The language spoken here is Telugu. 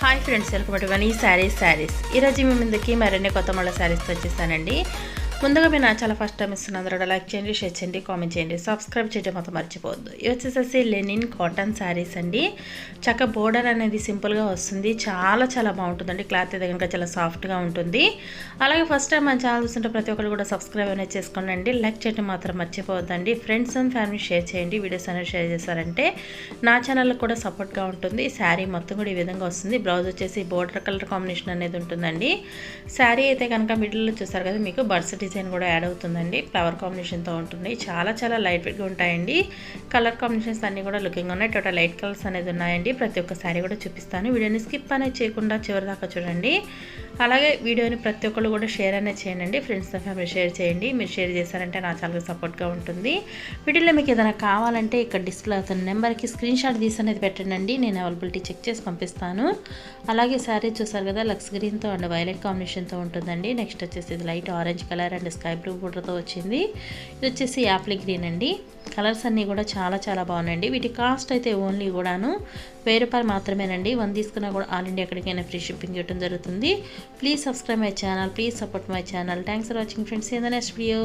Hi friends welcome to one ఈ శారీస్ శారీస్ ఈరోజు మీ ముందుకి మరిన్ని కొత్త మళ్ళీ శారీస్తో వచ్చేసానండి. ముందుగా మీరు నా చాలా ఫస్ట్ టైం ఇస్తున్న అందరూ లైక్ చేయండి షేర్ చేయండి కామెంట్ చేయండి. సబ్స్క్రైబ్ చేయడం మాత్రం మర్చిపోవద్దు. ఇవి వచ్చేసేసి లెనిన్ కాటన్ శారీస్ అండి. చక్క బోర్డర్ అనేది సింపుల్గా వస్తుంది. చాలా చాలా బాగుంటుందండి. క్లాత్ అయితే కనుక చాలా సాఫ్ట్గా ఉంటుంది. అలాగే ఫస్ట్ టైం మన ఛానల్ చూస్తుంటే ప్రతి ఒక్కరు కూడా సబ్స్క్రైబ్ అనేది చేసుకోండి లైక్ చేయడం మాత్రం మర్చిపోవద్దండి. ఫ్రెండ్స్ అండ్ ఫ్యామిలీ షేర్ చేయండి. వీడియోస్ అనేది షేర్ చేశారంటే నా ఛానల్ కూడా సపోర్ట్గా ఉంటుంది. శారీ మొత్తం కూడా ఈ విధంగా వస్తుంది. బ్లౌజ్ వచ్చేసి బోర్డర్ కలర్ కాంబినేషన్ అనేది ఉంటుందండి. శారీ అయితే కనుక మిడిల్లో చూస్తారు కదా మీకు బర్సటీ డిజైన్ కూడా యాడ్ అవుతుందండి. ఫ్లవర్ కాంబినేషన్తో ఉంటుంది. చాలా చాలా లైట్ వెయిట్గా ఉంటాయండి. కలర్ కాంబినేషన్స్ అన్నీ కూడా లుకింగ్ ఉన్నాయి. టోటల్ లైట్ కలర్స్ అనేది ఉన్నాయండి. ప్రతి ఒక్క శారీ కూడా చూపిస్తాను. వీడియోని స్కిప్ అనేది చేయకుండా చివరి దాకా చూడండి. అలాగే వీడియోని ప్రతి ఒక్కళ్ళు కూడా షేర్ అనేది చేయండి. ఫ్రెండ్స్తో ఫ్యామిలీ షేర్ చేయండి. మీరు షేర్ చేశారంటే నా ఛానల్కి సపోర్ట్గా ఉంటుంది. వీడియోలో మీకు ఏదైనా కావాలంటే ఇక్కడ డిస్ప్లే అవుతున్న నెంబర్కి స్క్రీన్ షాట్ తీసి అనేది పెట్టండి. నేను అవైలబిలిటీ చెక్ చేసి పంపిస్తాను. అలాగే శారీ చూసారు కదా లక్స్ గ్రీన్తో అండ్ వైలెట్ కాంబినేషన్తో ఉంటుందండి. నెక్స్ట్ వచ్చేసి ఇది light orange colour and sky blue బోర్డర్తో వచ్చింది. ఇది వచ్చేసి యాప్లీ గ్రీన్ అండి. కలర్స్ అన్నీ కూడా చాలా చాలా బాగున్నాయండి. వీటి కాస్ట్ అయితే ఓన్లీ కూడాను వెయ్యి రూపాయలు మాత్రమేనండి. వన్ తీసుకున్నా కూడా ఆల్ ఇండియా ఎక్కడికైనా ఫ్రీ షిప్పింగ్ ఇవ్వడం జరుగుతుంది. Please subscribe my channel please support my channel. Thanks for watching friends. In the next video